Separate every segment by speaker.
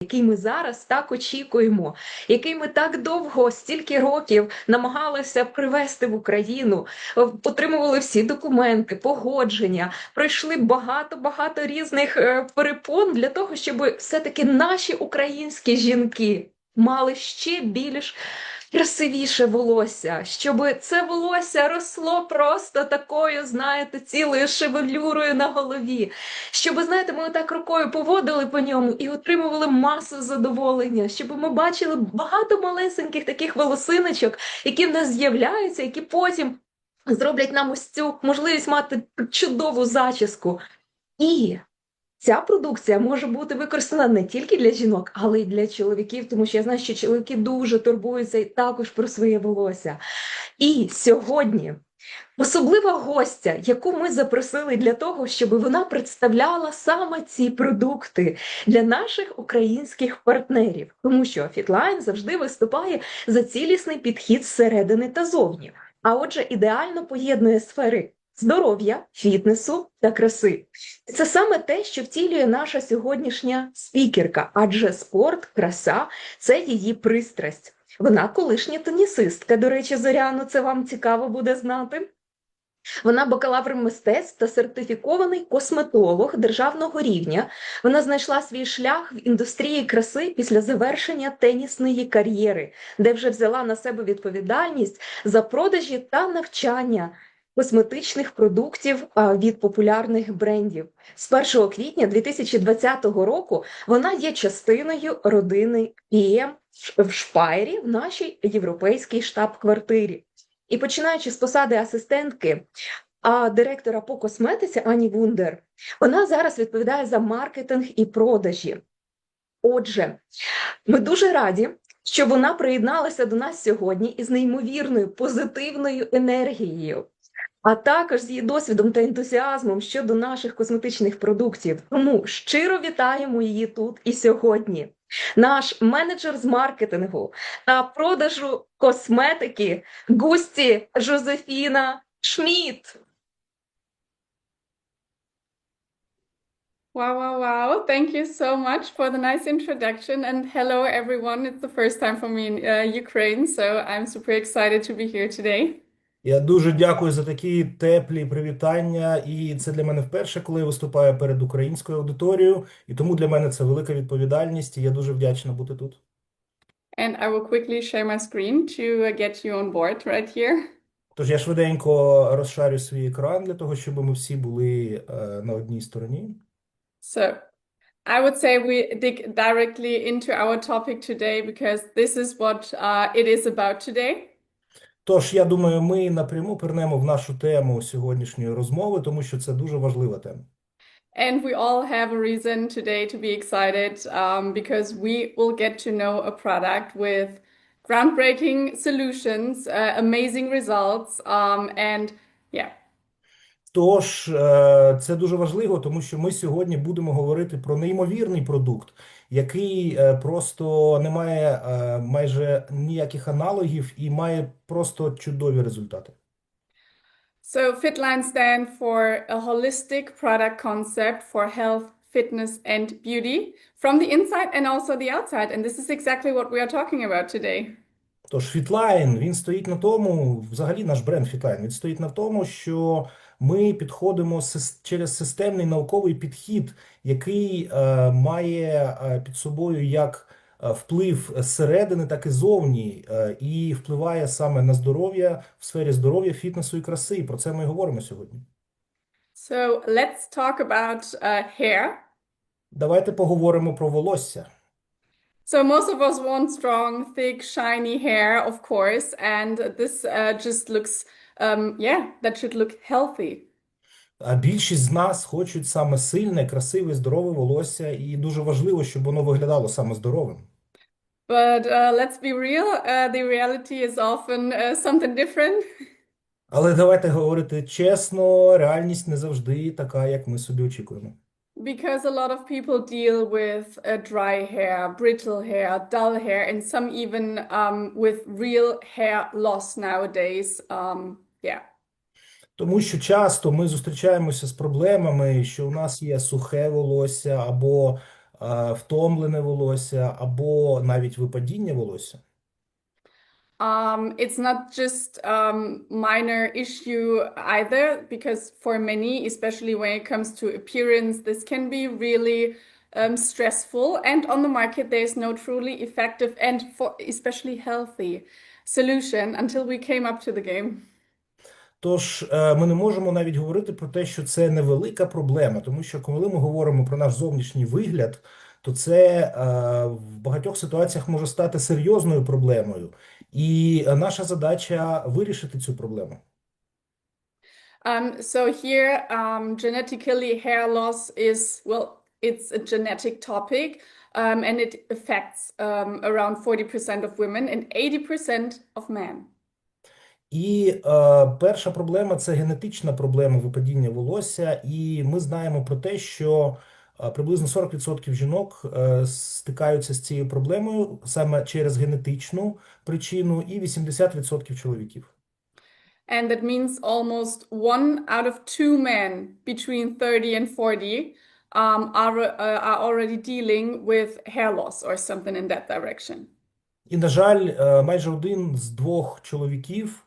Speaker 1: який ми зараз так очікуємо, який ми так довго, стільки років намагалися привести в Україну, е, отримували всі документи, погодження, пройшли багато-багато різних е, перепон для того, щоб все-таки наші українські жінки мали ще більш красивіше волосся, щоб це волосся росло просто такою, знаєте, цілою шевелюрою на голові. Щоб, знаєте, ми отак рукою поводили по ньому і отримували масу задоволення, щоб ми бачили багато малесеньких таких волосиночок, які в нас з'являються, які потім зроблять нам ось цю можливість мати чудову зачіску. І Ця продукція може бути використана не тільки для жінок, але й для чоловіків, тому що я знаю, що чоловіки дуже турбуються і також про своє волосся. І сьогодні особлива гостя, яку ми запросили для того, щоб вона представляла саме ці продукти для наших українських партнерів, тому що Фітлайн завжди виступає за цілісний підхід зсередини та зовні. А отже, ідеально поєднує сфери здоров'я, фітнесу та краси. Це саме те, що втілює наша сьогоднішня спікерка, адже спорт, краса це її пристрасть. Вона колишня тенісистка. До речі, Зоряно, це вам цікаво буде знати. Вона бакалавр мистецтв та сертифікований косметолог державного рівня. Вона знайшла свій шлях в індустрії краси після завершення тенісної кар'єри, де вже взяла на себе відповідальність за продажі та навчання косметичних продуктів від популярних брендів. З 1 квітня 2020 року вона є частиною родини PM в Шпайрі в нашій європейській штаб-квартирі. І починаючи з посади асистентки а директора по косметиці Ані Вундер, вона зараз відповідає за маркетинг і продажі. Отже, ми дуже раді, що вона приєдналася до нас сьогодні із неймовірною позитивною енергією а також з її досвідом та ентузіазмом щодо наших косметичних продуктів. Тому щиро вітаємо її тут і сьогодні. Наш менеджер з маркетингу та продажу косметики Густі Жозефіна Шміт.
Speaker 2: Wow, wow, wow. Thank you so much for the nice introduction. And hello, everyone. It's the first time for me in uh, Ukraine, so I'm super excited to be here today.
Speaker 3: Я дуже дякую за такі теплі привітання, і це для мене вперше, коли я виступаю перед українською аудиторією, і тому для мене це велика відповідальність, і я дуже вдячна бути тут.
Speaker 2: And I will quickly share my screen to uh, get you on board right here.
Speaker 3: Тож я швиденько розшарю свій екран для того, щоб ми всі були е, на одній стороні.
Speaker 2: So I would say we dig directly into our topic today because this is what uh, it is about today.
Speaker 3: Тож, я думаю, ми напряму пірнемо в нашу тему сьогоднішньої розмови, тому що це дуже важлива тема.
Speaker 2: And we all have a reason today to be excited um, because we will get to know a product with groundbreaking solutions, uh, amazing results, um, and yeah.
Speaker 3: Тож, е, це дуже важливо, тому що ми сьогодні будемо говорити про неймовірний продукт, який е, просто не має е, майже ніяких аналогів і має просто чудові результати.
Speaker 2: So Fitline stand for a holistic product concept for health, fitness, and beauty from the inside and also the outside. And this is exactly what we are talking about today.
Speaker 3: Тож Фітлайн, він стоїть на тому, взагалі наш бренд Фітлайн, він стоїть на тому, що ми підходимо через системний науковий підхід, який е, має е, під собою як е, вплив зсередини, так і зовні, і впливає саме на здоров'я в сфері здоров'я, фітнесу і краси. І Про це ми і говоримо сьогодні.
Speaker 2: So let's talk about uh, hair.
Speaker 3: Давайте поговоримо про волосся.
Speaker 2: So most of us want strong, thick, shiny hair, of course, and this uh, just looks, um, yeah, that should look healthy.
Speaker 3: А більшість з нас хочуть саме сильне, красиве, здорове волосся, і дуже важливо, щоб воно виглядало саме здоровим.
Speaker 2: But uh, let's be real, uh, the reality is often uh, something different.
Speaker 3: Але давайте говорити чесно, реальність не завжди така, як ми собі очікуємо.
Speaker 2: Because a lot of people deal with uh, dry hair, brittle hair, dull hair, and some even um, with real hair loss nowadays. Um, yeah.
Speaker 3: Тому що часто ми зустрічаємося з проблемами, що у нас є сухе волосся або е, втомлене волосся або навіть випадіння волосся.
Speaker 2: Um, it's not just um, minor issue either, because for many, especially when it comes to appearance, this can be really um, stressful. And on the market, there's no truly effective and for especially healthy solution until we came up to the game.
Speaker 3: Тож е, ми не можемо навіть говорити про те, що це невелика проблема, тому що коли ми говоримо про наш зовнішній вигляд, то це е, в багатьох ситуаціях може стати серйозною проблемою, і е, наша задача вирішити цю проблему.
Speaker 2: Um, so here, um, genetically hair loss is, well, it's a genetic topic, um, and it affects um, around 40% of women and 80% of men.
Speaker 3: І е, перша проблема це генетична проблема випадіння волосся, і ми знаємо про те, що е, приблизно 40% жінок е, стикаються з цією проблемою саме через генетичну причину, і 80% чоловіків.
Speaker 2: And that means almost one out of two men between 30 and 40 um, are, uh, are already dealing with hair loss or something in that direction.
Speaker 3: І, на жаль, е, майже один з двох чоловіків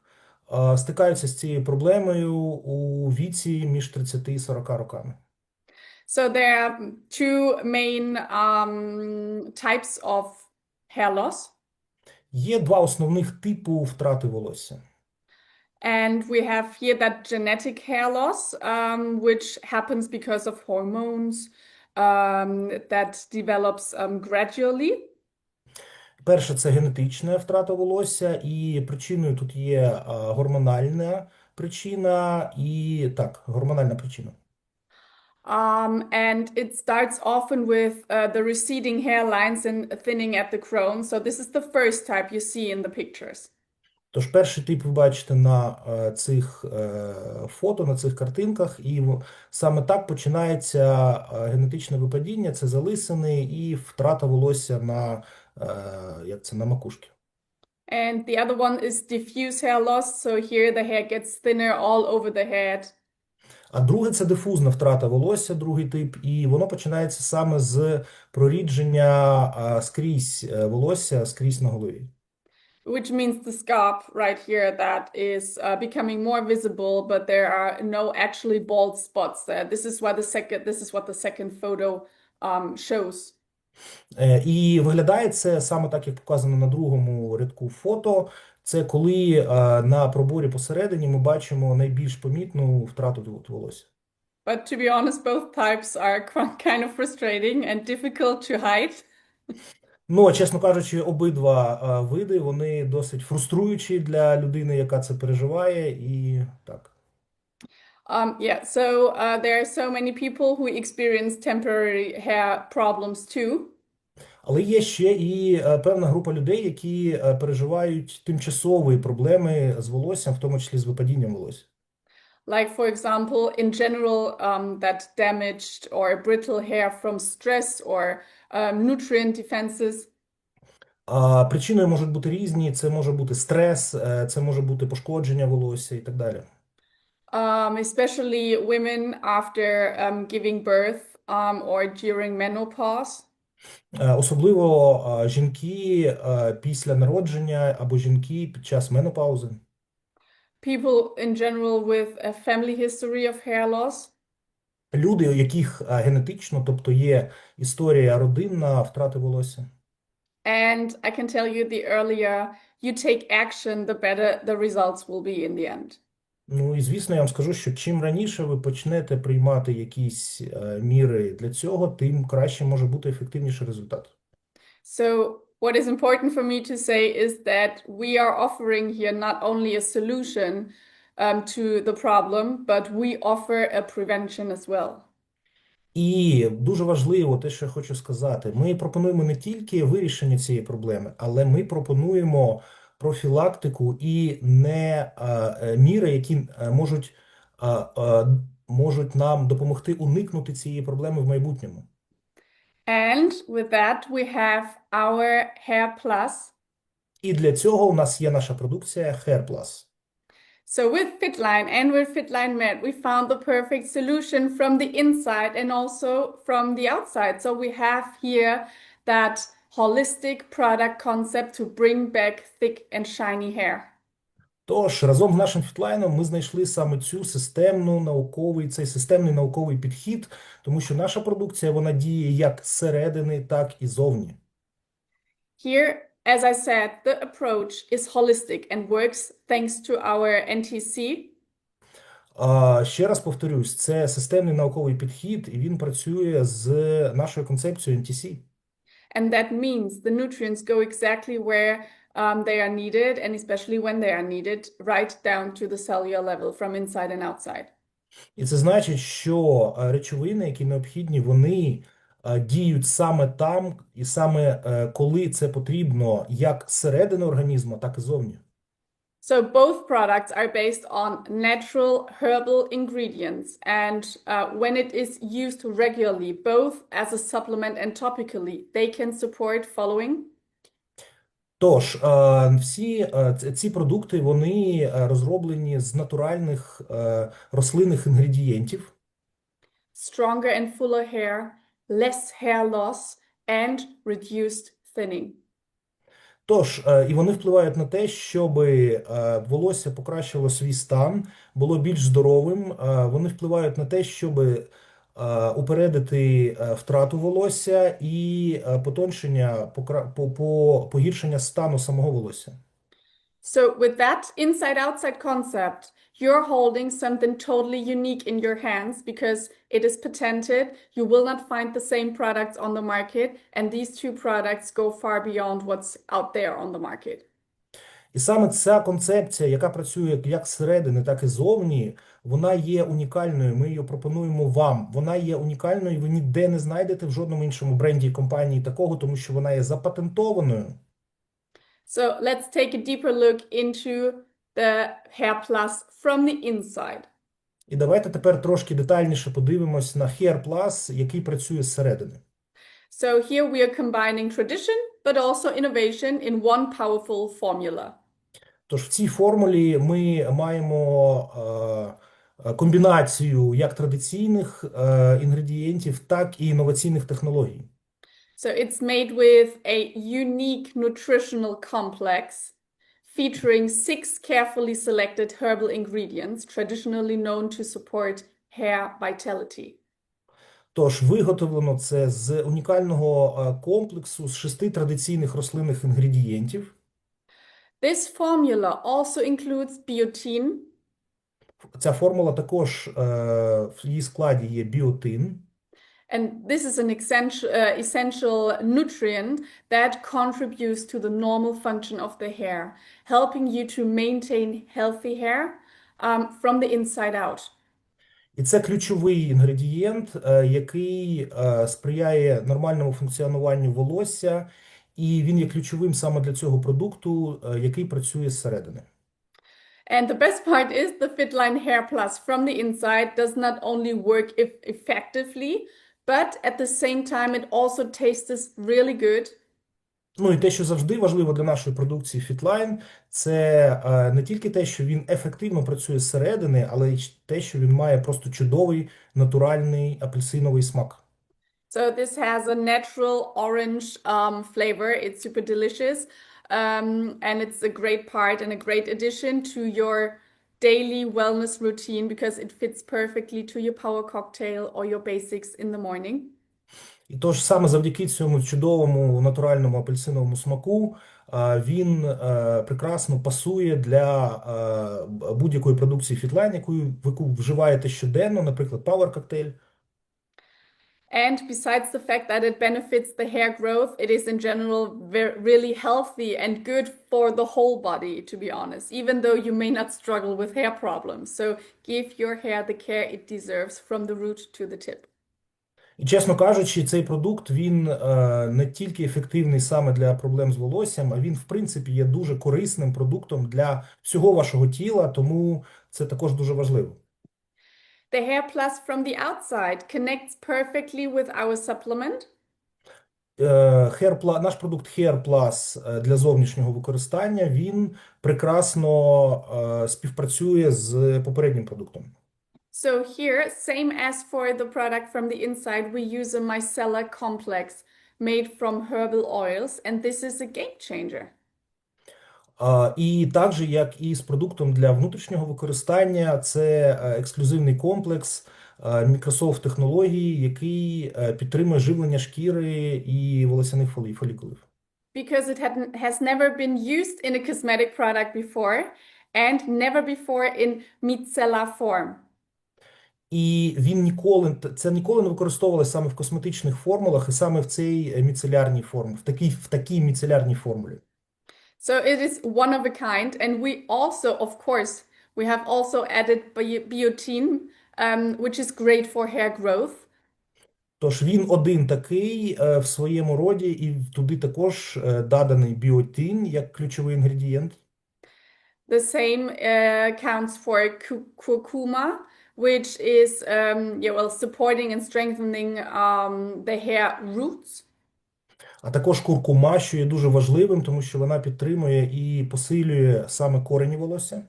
Speaker 3: стикаються з цією проблемою у віці між 30 і 40 роками.
Speaker 2: So there are two main um, types of hair loss.
Speaker 3: Є два основних типу втрати волосся.
Speaker 2: And we have here that genetic hair loss, um, which happens because of hormones um, that develops um, gradually.
Speaker 3: Перше це генетична втрата волосся, і причиною тут є е, гормональна причина і так, гормональна причина.
Speaker 2: Um, and it starts often with uh, the receding hairlines and thinning at the crown. So this is the first type you see in the pictures.
Speaker 3: Тож перший тип ви бачите на е, цих е, фото, на цих картинках, і саме так починається генетичне випадіння, це залисини і втрата волосся на, як це, на макушці.
Speaker 2: And the other one is diffuse hair loss. So here the hair gets thinner all over the head.
Speaker 3: А друге це дифузна втрата волосся, другий тип, і воно починається саме з прорідження е, скрізь е, волосся, скрізь на голові.
Speaker 2: which means the scalp right here that is uh, becoming more visible, but there are no actually bald spots there. This is why the second, this is what the second photo um, shows.
Speaker 3: Е, І виглядає це саме так, як показано на другому рядку фото. Це коли е, на проборі посередині ми бачимо найбільш помітну втрату вол- волосся.
Speaker 2: But to be honest, both types are kind of frustrating and difficult to hide.
Speaker 3: Ну, чесно кажучи, обидва е, види вони досить фруструючі для людини, яка це переживає, і так.
Speaker 2: Um, yeah, so uh, there are so many people who experience temporary hair problems too.
Speaker 3: Але є ще і е, певна група людей, які е, переживають тимчасові проблеми з волоссям, в тому числі з випадінням волосся.
Speaker 2: Like, for example, in general, um, that damaged or brittle hair from stress or um, nutrient defenses.
Speaker 3: А причиною можуть бути різні. Це може бути стрес, е, це може бути пошкодження волосся і так далі.
Speaker 2: um, especially women after um, giving birth um, or during menopause.
Speaker 3: Е, Особливо е, жінки е, після народження або жінки під час менопаузи.
Speaker 2: People in general with a family history of hair loss.
Speaker 3: Люди, у яких е, генетично, тобто є історія родинна втрати волосся.
Speaker 2: And I can tell you the earlier you take action, the better the results will be in the end.
Speaker 3: Ну і звісно, я вам скажу, що чим раніше ви почнете приймати якісь е, міри для цього, тим краще може бути ефективніший результат.
Speaker 2: So, what is important for me to say is that we are offering here not only a solution um, to the problem, but we offer a prevention as well.
Speaker 3: І дуже важливо те, що я хочу сказати, ми пропонуємо не тільки вирішення цієї проблеми, але ми пропонуємо профілактику і не е, е, міри, які е, можуть, е, е, можуть нам допомогти уникнути цієї проблеми в майбутньому.
Speaker 2: And with that, we have our Hair Plus.
Speaker 3: І для цього у нас є наша продукція Hair Plus.
Speaker 2: So with Fitline and with Fitline Med, we found the perfect solution from the inside and also from the outside. So we have here that holistic product concept to bring back thick and shiny hair.
Speaker 3: Тож разом з нашим фітлайном ми знайшли саме цю системну науковий, цей системний науковий підхід, тому що наша продукція вона діє як зсередини, так і зовні.
Speaker 2: Here, as I said, the approach is holistic and works thanks to our NTC.
Speaker 3: А, ще раз повторюсь, це системний науковий підхід, і він працює з нашою концепцією NTC.
Speaker 2: And that means the nutrients go exactly where um, they are needed, and especially when they are needed, right down to the cellular level from inside and outside.
Speaker 3: І це значить, що е, речовини, які необхідні, вони е, діють саме там, і саме е, коли це потрібно, як зсередини організму, так і зовні.
Speaker 2: So both products are based on natural herbal ingredients, and uh, when it is used regularly, both as a supplement and topically, they can support following
Speaker 3: Тож, е, всі е, ц- ці продукти вони е, розроблені з натуральних е, рослинних інгредієнтів.
Speaker 2: stronger and fuller hair, less hair loss, and reduced thinning.
Speaker 3: Тож, е, і вони впливають на те, щоб волосся покращило свій стан, було більш здоровим. Е, Вони впливають на те, щоб е, упередити е, втрату волосся і е, потоншення, погіршення стану самого волосся.
Speaker 2: So, with that inside outside concept, you're holding something totally unique in your hands because it is patented. You will not find the same products on the market, and these two products go far beyond what's out there on the market.
Speaker 3: І саме ця концепція, яка працює як зсередини, так і зовні, вона є унікальною. Ми її пропонуємо вам. Вона є унікальною, і ви ніде не знайдете в жодному іншому бренді і компанії такого, тому що вона є запатентованою.
Speaker 2: So, let's take a deeper look into the Hair Plus from the inside.
Speaker 3: І давайте тепер трошки детальніше подивимось на Hair Plus, який працює зсередини.
Speaker 2: So, here we are combining tradition but also innovation in one powerful formula.
Speaker 3: Тож в цій формулі ми маємо е, е, комбінацію як традиційних е, інгредієнтів, так і інноваційних технологій.
Speaker 2: So it's made with a unique nutritional complex featuring six carefully selected herbal ingredients traditionally known to support hair vitality.
Speaker 3: Тож виготовлено це з унікального е, комплексу з шести традиційних рослинних інгредієнтів.
Speaker 2: This formula also includes biotin,
Speaker 3: Ця формула також е, в її складі є біотин.
Speaker 2: and this is an essential, uh, essential nutrient that contributes to the normal function of the hair, helping you to maintain healthy hair um, from the inside out.
Speaker 3: І це ключовий інгредієнт, е, який е, сприяє нормальному функціонуванню волосся, і він є ключовим саме для цього продукту, е, який працює зсередини.
Speaker 2: And the best part is the Fitline Hair Plus from the inside does not only work if effectively, but at the same time, it also tastes really good.
Speaker 3: Ну і те, що завжди важливо для нашої продукції Fitline, це е, не тільки те, що він ефективно працює зсередини, але й те, що він має просто чудовий натуральний апельсиновий смак.
Speaker 2: So this has a natural orange um, flavor. It's super delicious. Um, and it's a great part and a great addition to your daily wellness routine because it fits perfectly to your power cocktail or your basics in the morning.
Speaker 3: І тож саме завдяки цьому чудовому натуральному апельсиновому смаку він е, прекрасно пасує для е, будь-якої продукції фітлайн, яку ви вживаєте щоденно, наприклад, Power Cocktail.
Speaker 2: And besides the fact that it benefits the hair growth, it is in general very, really healthy and good for the whole body, to be honest, even though you may not struggle with hair problems. So give your hair the care it deserves from the root to the tip.
Speaker 3: І чесно кажучи, цей продукт він е, не тільки ефективний саме для проблем з волоссям, а він, в принципі, є дуже корисним продуктом для всього вашого тіла, тому це також дуже важливо.
Speaker 2: The Hair Plus from the outside connects perfectly with our supplement.
Speaker 3: е, Hair Plus, наш продукт Hair Plus е, для зовнішнього використання, він прекрасно е, співпрацює з попереднім продуктом.
Speaker 2: So here, same as for the product from the inside, we use a micellar complex made from herbal oils, and this is a game changer.
Speaker 3: І так же, як і з продуктом для внутрішнього використання, це е, ексклюзивний комплекс е, Microsoft технологій, який е, підтримує живлення шкіри і волосяних фолікулів.
Speaker 2: Because it had, has never been used in a cosmetic product before and never before in micellar form.
Speaker 3: І він ніколи це ніколи не використовувалося саме в косметичних формулах, і саме в цій міцелярній формі, в такій в такій міцелярній формулі.
Speaker 2: So it is one of a kind, and we also, of course, we have also added bi- biotin, um, which is great for hair growth.
Speaker 3: Тож він один такий е, в своєму роді, і туди також е, доданий біотин як ключовий інгредієнт.
Speaker 2: The same uh, counts for cu- curcuma, which is um, yeah, well, supporting and strengthening um, the hair roots.
Speaker 3: А також куркума, що є дуже важливим, тому що вона підтримує і посилює саме корені волосся.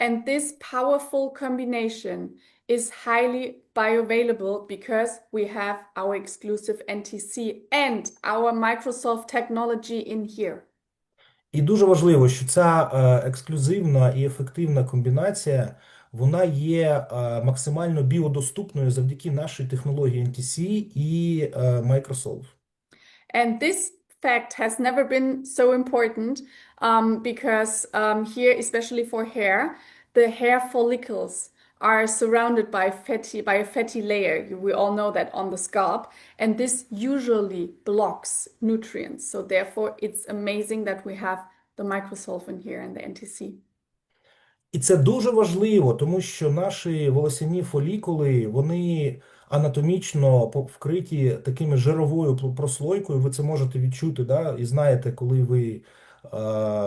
Speaker 2: And this powerful combination is highly bioavailable because we have our exclusive NTC and our Microsoft technology in here.
Speaker 3: І дуже важливо, що ця е, ексклюзивна і ефективна комбінація, вона є е, максимально біодоступною завдяки нашій технології NTC і е, Microsoft.
Speaker 2: And this fact has never been so important um, because um, here, especially for hair, the hair follicles are surrounded by fatty by a fatty layer. You- We all know that on the scalp, and this usually blocks nutrients. So therefore, it's amazing that we have the microsulfin here and the NTC.
Speaker 3: І це дуже важливо, тому що наші волосяні фолікули, вони анатомічно вкриті такими жировою прослойкою. Ви це можете відчути, да, і знаєте, коли ви е,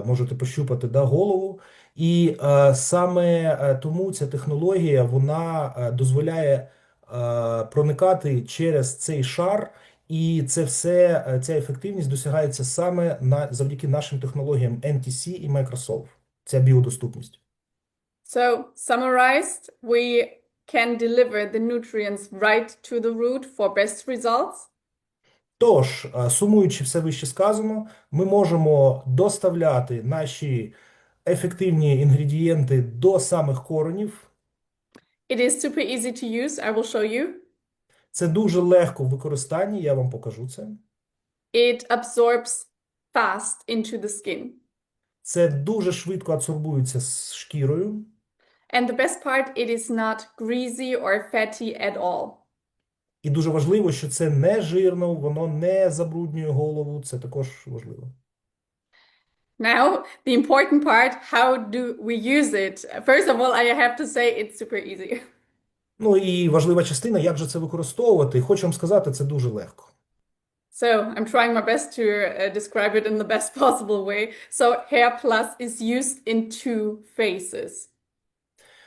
Speaker 3: можете пощупати да, голову. І е, саме е, тому ця технологія вона е, дозволяє е, проникати через цей шар, і це все, е, ця ефективність досягається саме на, завдяки нашим технологіям NTC і Microsoft. Ця біодоступність.
Speaker 2: So summarized, we can deliver the nutrients right to the root for best results.
Speaker 3: Тож, е, сумуючи все вище сказано, ми можемо доставляти наші ефективні інгредієнти до самих коренів.
Speaker 2: It is super easy to use. I will show you.
Speaker 3: Це дуже легко в використанні, я вам покажу це.
Speaker 2: It absorbs fast into the skin.
Speaker 3: Це дуже швидко адсорбується з шкірою.
Speaker 2: And the best part, it is not greasy or fatty at all.
Speaker 3: І дуже важливо, що це не жирно, воно не забруднює голову. Це також важливо.
Speaker 2: Now, the important part, how do we use it? First of all, I have to say it's super easy.
Speaker 3: Ну і важлива частина, як же це використовувати. Хочу вам сказати, це дуже легко.
Speaker 2: So I'm trying my best to uh, describe it in the best possible way. So Hair Plus is used in two phases.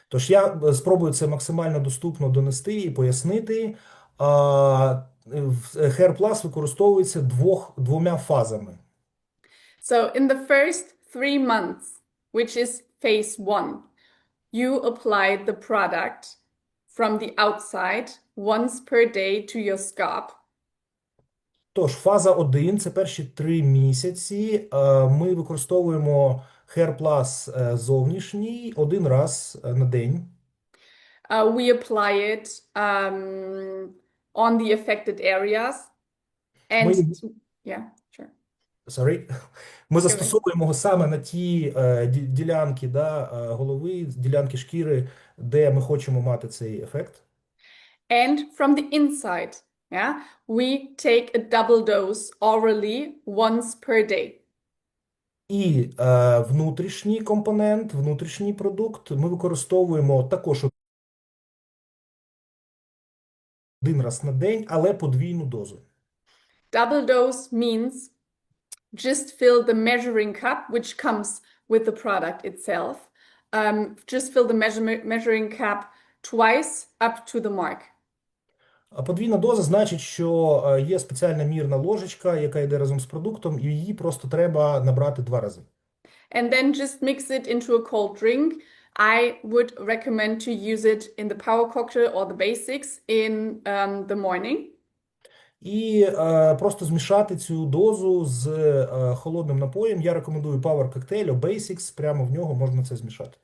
Speaker 3: Тож я е, спробую це максимально доступно донести і пояснити. Hair Plus використовується двох, двома фазами.
Speaker 2: So in the first three months, which is phase one, you apply the product from the outside once per day to your scalp.
Speaker 3: Тож, фаза 1 – це перші три місяці. Е, Ми використовуємо Hair Plus е, зовнішній один раз е, на день.
Speaker 2: Uh, we apply it um, on the affected areas. And
Speaker 3: Ми-
Speaker 2: yeah, sure.
Speaker 3: Sorry. Ми застосовуємо його саме на ті е, ділянки да, голови, ділянки шкіри, де ми хочемо мати цей ефект.
Speaker 2: And from the inside, yeah, we take a double dose orally once per day.
Speaker 3: І е, внутрішній компонент, внутрішній продукт ми використовуємо також один раз на день, але подвійну дозу.
Speaker 2: Double dose means just fill the measuring cup, which comes with the product itself. Um, just fill the measure measuring cup twice up to the mark.
Speaker 3: А подвійна доза значить, що е, є спеціальна мірна ложечка, яка йде разом з продуктом, і її просто треба набрати два рази.
Speaker 2: And then just mix it into a cold drink. I would recommend to use it in the power cocktail or the basics in um, the morning.
Speaker 3: І е, просто змішати цю дозу з е, холодним напоєм. Я рекомендую Power Cocktail або Basics, прямо в нього можна це змішати.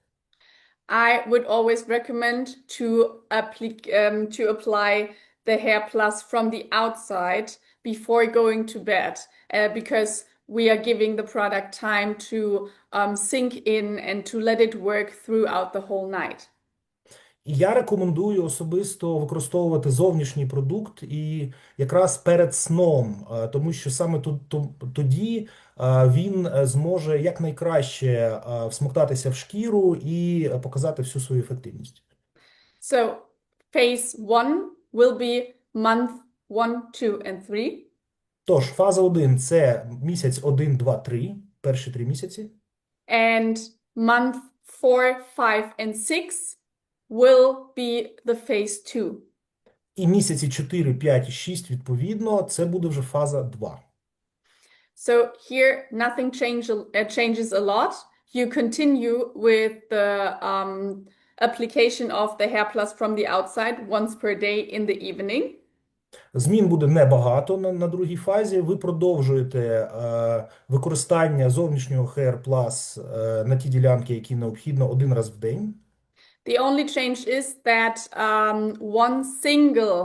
Speaker 2: I would always recommend to um, to apply the Hair Plus from the outside before going to bed, uh, because we are giving the product time to um, sink in and to let it work throughout the whole night.
Speaker 3: Я рекомендую особисто використовувати зовнішній продукт і якраз перед сном, е, тому що саме тоді е, він е, зможе якнайкраще всмоктатися в шкіру і показати всю свою ефективність.
Speaker 2: So phase one will be month one, two, and three.
Speaker 3: Тож, фаза 1 – це місяць 1, 2, 3, перші три місяці.
Speaker 2: And month four, five, and six will be the phase two.
Speaker 3: І місяці 4, 5 і 6, відповідно, це буде вже фаза 2.
Speaker 2: So here, nothing change, uh, changes a lot. You continue with the um, application of the Hair Plus from the outside once per day in the evening.
Speaker 3: Змін буде небагато на, на другій фазі. Ви продовжуєте е, використання зовнішнього Hair Plus е, на ті ділянки, які необхідно один раз в день.
Speaker 2: The only change is that um, one single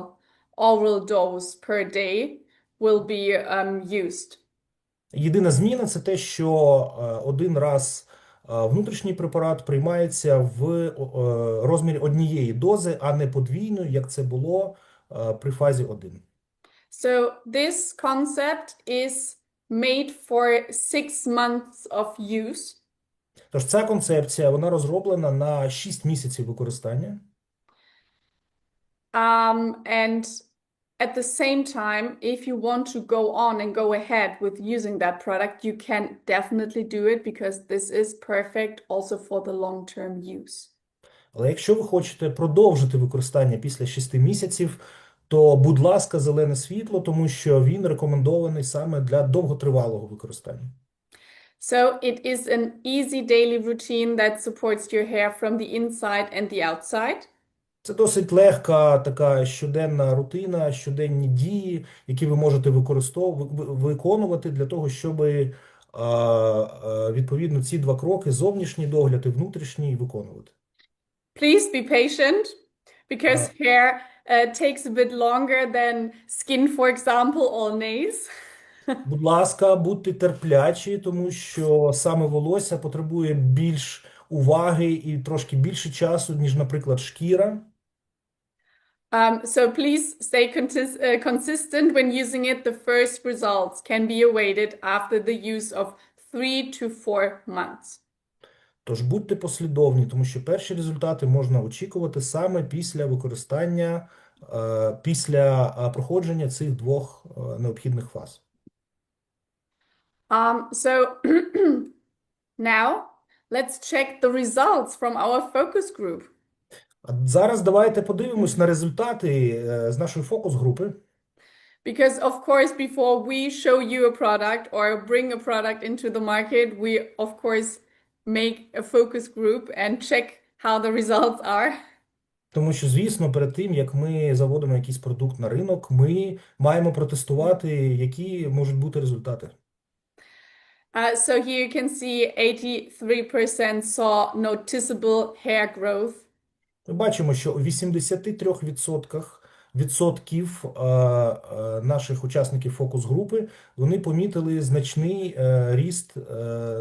Speaker 2: oral dose per day will be um, used.
Speaker 3: Єдина зміна це те, що е, один раз внутрішній препарат приймається в розмірі однієї дози, а не подвійної, як це було при фазі 1.
Speaker 2: So this concept is made for six months of use.
Speaker 3: Тож ця концепція вона розроблена на 6 місяців використання.
Speaker 2: Um, and at the same time, if you want to go on and go ahead with using that product, you can definitely do it because this is perfect also for the long-term use.
Speaker 3: Але якщо ви хочете продовжити використання після 6 місяців, то, будь ласка, зелене світло, тому що він рекомендований саме для довготривалого використання.
Speaker 2: So it is an easy daily routine that supports your hair from the inside and the outside.
Speaker 3: Це досить легка така щоденна рутина, щоденні дії, які ви можете використовувати, виконувати для того, щоб відповідно ці два кроки зовнішній догляд і внутрішній виконувати.
Speaker 2: Please be patient because hair uh, takes a bit longer than skin, for example, or nails.
Speaker 3: Будь ласка, будьте терплячі, тому що саме волосся потребує більш уваги і трошки більше часу, ніж, наприклад, шкіра.
Speaker 2: Um, so please stay uh, consistent when using it. The first results can be awaited after the use of three to four months.
Speaker 3: Тож будьте послідовні, тому що перші результати можна очікувати саме після використання, е, після е, проходження цих двох е, необхідних фаз.
Speaker 2: Um, so now let's check the results from our focus group.
Speaker 3: Зараз давайте подивимось на результати е, з нашої фокус-групи.
Speaker 2: Because, of course, before we show you a product or bring a product into the market, we, of course, make a focus group and check how the results are.
Speaker 3: Тому що, звісно, перед тим, як ми заводимо якийсь продукт на ринок, ми маємо протестувати, які можуть бути результати.
Speaker 2: Uh, so here you can see 83% saw noticeable hair growth.
Speaker 3: Ми бачимо, що у 83% відсотків е, е, наших учасників фокус-групи вони помітили значний е, ріст,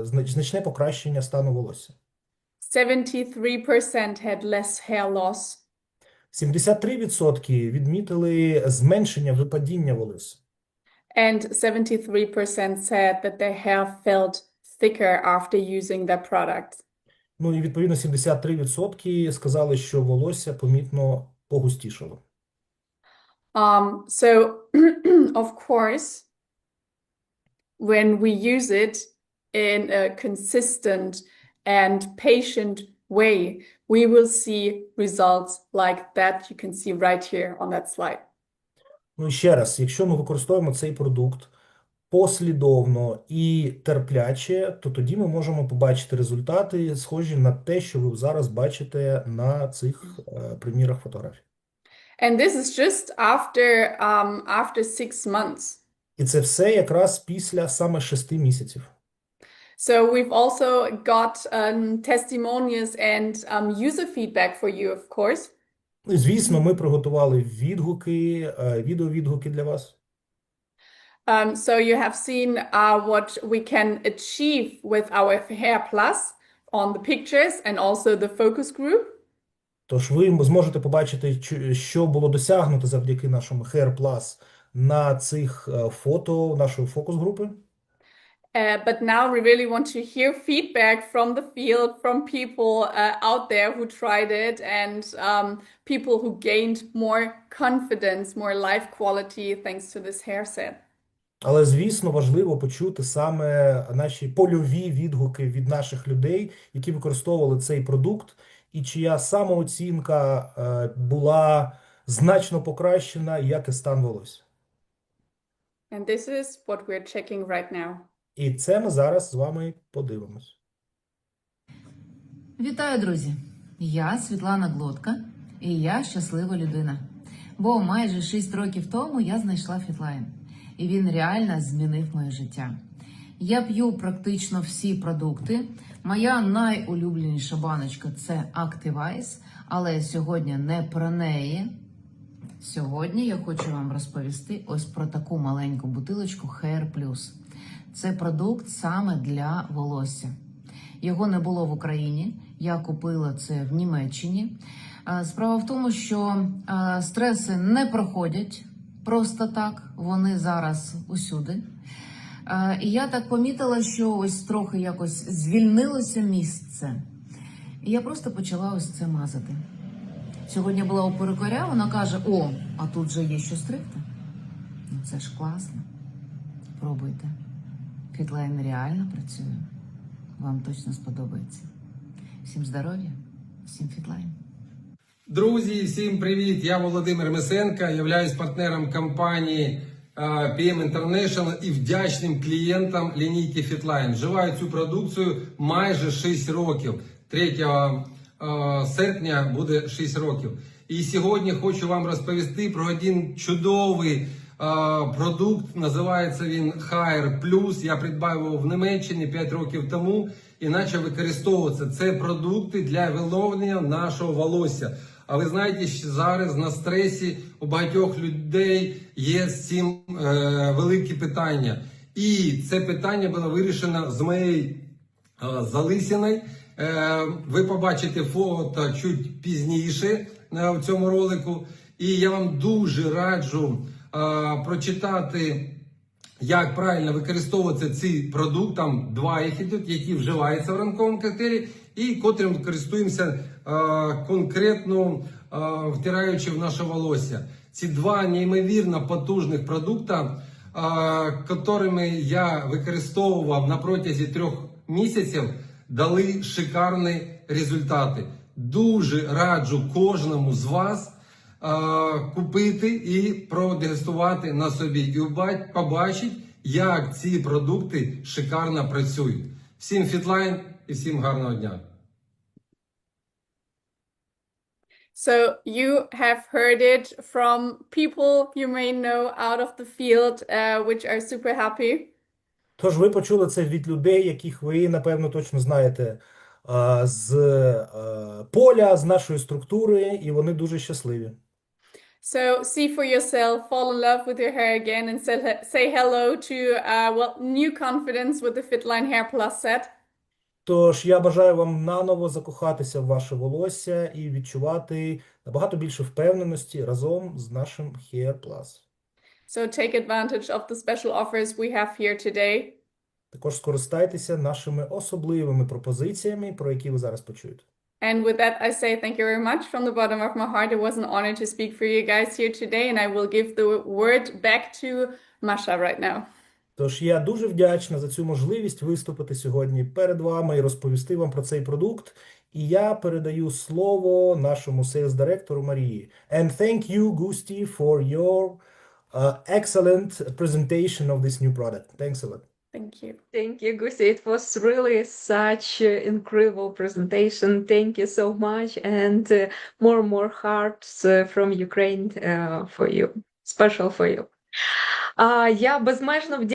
Speaker 3: значне покращення стану волосся.
Speaker 2: 73% had less hair loss.
Speaker 3: 73% відмітили зменшення випадіння волосся.
Speaker 2: And 73% said that their hair felt thicker after using their product.
Speaker 3: Ну і відповідно 73% сказали, що волосся помітно погустішало.
Speaker 2: Um, so, of course, when we use it in a consistent and patient way, we will see results like that you can see right here on that slide.
Speaker 3: Ну ще раз, якщо ми використовуємо цей продукт послідовно і терпляче, то тоді ми можемо побачити результати, схожі на те, що ви зараз бачите на цих е, примірах фотографій.
Speaker 2: And this is just after um, after six months.
Speaker 3: І це все якраз після саме шести місяців.
Speaker 2: So we've also got um, testimonials and um, user feedback for you, of course.
Speaker 3: Ну звісно, ми приготували відгуки, е, відеовідгуки для вас.
Speaker 2: Um, so you have seen uh, what we can achieve with our Hair Plus on the pictures and also the focus group.
Speaker 3: Тож ви зможете побачити, чу- що було досягнуто завдяки нашому Hair Plus на цих е, фото нашої фокус-групи.
Speaker 2: Uh, but now we really want to hear feedback from the field, from people uh, out there who tried it, and um, people who gained more confidence, more life quality thanks to this hair set.
Speaker 3: Але, звісно, важливо почути саме наші польові відгуки від наших людей, які використовували цей продукт, і чия самооцінка е, була значно покращена, як і стан волосся.
Speaker 2: And this is what we're checking right now.
Speaker 3: І це ми зараз з вами подивимось.
Speaker 4: Вітаю, друзі! Я Світлана Глотка, і я щаслива людина. Бо майже 6 років тому я знайшла Фітлайн, і він реально змінив моє життя. Я п'ю практично всі продукти. Моя найулюбленіша баночка це Activize, але сьогодні не про неї. Сьогодні я хочу вам розповісти ось про таку маленьку бутилочку Hair Plus. Це продукт саме для волосся. Його не було в Україні. Я купила це в Німеччині. Е, Справа в тому, що е, стреси не проходять просто так. Вони зараз усюди. Е, І я так помітила, що ось трохи якось звільнилося місце. І я просто почала ось це мазати. Сьогодні була у перукаря, вона каже: О, а тут же є що стригти. Ну це ж класно. Пробуйте. Фітлайн реально працює. Вам точно сподобається. Всім здоров'я, всім фітлайн.
Speaker 5: Друзі, всім привіт! Я Володимир Месенко, являюсь партнером компанії е, PM International і вдячним клієнтам лінійки Fitline. Вживаю цю продукцію майже 6 років. 3 е, серпня буде 6 років. І сьогодні хочу вам розповісти про один чудовий е, продукт. Називається він Hire Plus. Я придбав його в Німеччині 5 років тому і почав використовуватися. Це продукти для виловлення нашого волосся. А ви знаєте, що зараз на стресі у багатьох людей є з цим е, великі питання. І це питання було вирішено з моєю е, залисіною. Е, ви побачите фото чуть пізніше е, в цьому ролику. І я вам дуже раджу е, прочитати як правильно використовувати цей продукт, там два їх ідуть, які вживаються в ранковому коктейлі, і котрим користуємося конкретно е, втираючи в наше волосся. Ці два неймовірно потужних продукта, е, котрими я використовував на протязі трьох місяців, дали шикарні результати. Дуже раджу кожному з вас е, купити і продегустувати на собі. І побачить, як ці продукти шикарно працюють. Всім фітлайн і всім гарного дня!
Speaker 2: So you have heard it from people you may know out of the field, uh, which are super happy.
Speaker 3: Тож ви почули це від людей, яких ви, напевно, точно знаєте е, з е, поля, з нашої структури, і вони дуже щасливі.
Speaker 2: So see for yourself, fall in love with your hair again, and say, say hello to uh, well new confidence with the Fitline Hair Plus set.
Speaker 3: Тож я бажаю вам наново закохатися в ваше волосся і відчувати набагато більше впевненості разом з нашим Hair Plus.
Speaker 2: So take advantage of the special offers we have here today.
Speaker 3: Також скористайтеся нашими особливими пропозиціями, про які ви зараз почуєте.
Speaker 2: And with that, I say thank you very much from the bottom of my heart. It was an honor to speak for you guys here today, and I will give the word back to Masha right now.
Speaker 3: Тож я дуже вдячна за цю можливість виступити сьогодні перед вами і розповісти вам про цей продукт. І я передаю слово нашому сейлс-директору Марії. And thank you, Густі, for your uh, excellent presentation of this new product. Thanks a lot.
Speaker 2: Thank you.
Speaker 1: Thank you, Gusi. It was really such an incredible presentation. Thank you so much. And uh, more and more hearts uh, from Ukraine uh, for you, special for you. А, я безмежно вдячна.